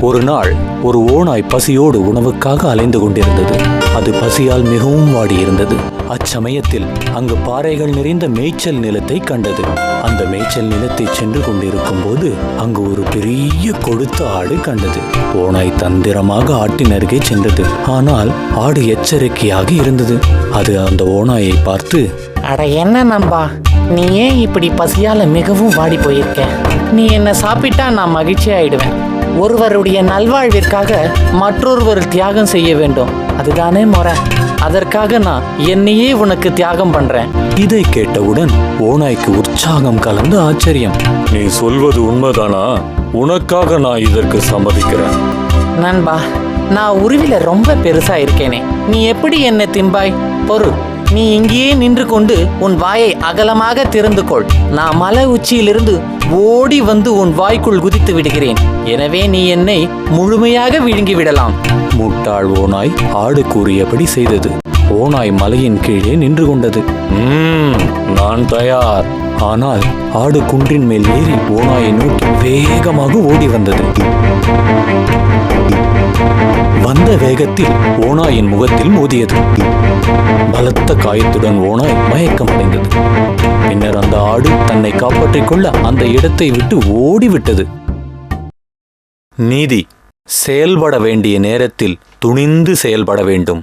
ஒரு நாள் ஒரு ஓநாய் பசியோடு உணவுக்காக அலைந்து கொண்டிருந்தது. அது பசியால் மிகவும் வாடியிருந்தது. அச்சமயத்தில் அங்கு பாறைகள் நிறைந்த மேய்ச்சல் நிலத்தை கண்டது. அந்த மேய்ச்சல் நிலத்தை சென்று கொண்டிருக்கும் போது அங்கு ஒரு பெரிய கொழுத்த ஆடு கண்டது. ஓநாய் தந்திரமாக ஆட்டின் அருகே சென்றது. ஆனால் ஆடு எச்சரிக்கையாக இருந்தது. அது அந்த ஓனாயை பார்த்து அட என்ன நம்பா நீ ஏன் இப்படி பசியால மிகவும் வாடி போயிருக்க? நீ என்ன சாப்பிட்டா நான் மகிழ்ச்சி ஆயிடுவேன் ஒருவருடைய நல்வாழ்விற்காக மற்றொருவர் தியாகம் செய்ய வேண்டும். அதுதானே முறை. அதற்காக நான் என்னையே உனக்கு தியாகம் பண்றேன். இதை கேட்டவுடன் ஓநாய்க்கு உற்சாகம் கலந்து ஆச்சரியம். நீ சொல்வது உண்மைதானா? உனக்காக நான் இதற்கு சம்மதிக்கிறேன். நண்பா நான் உருவில ரொம்ப பெருசா இருக்கேனே. நீ எப்படி என்னை திம்பாய்? பொறு. நீ இங்கேயே நின்று கொண்டு உன் வாயை அகலமாக திறந்து கொள் நான் மலை உச்சியிலிருந்து ஓடி வந்து உன் வாய்க்குள் குதித்து விடுகிறேன். எனவே நீ என்னை முழுமையாக விழுங்கி விடலாம் முட்டாள் ஓநாய் ஆடு கூறியபடி செய்தது. ஓநாய் மலையின் கீழே நின்று கொண்டது "ம்ம், நான் தயார். ஆனால் ஆடு குன்றின் மேல் ஏறி ஓநாயை நோக்கி வேகமாக ஓடி வந்தது. வந்த வேகத்தில் ஓநாயின் முகத்தில் மோதியது. பலத்த காயத்துடன் ஓனாய் மயக்கம் அடைந்தது. பின்னர் அந்த ஆடு தன்னை காப்பாற்றிக் கொள்ள அந்த இடத்தை விட்டு ஓடிவிட்டது. நீதி செயல்பட வேண்டிய நேரத்தில் துணிந்து செயல்பட வேண்டும்.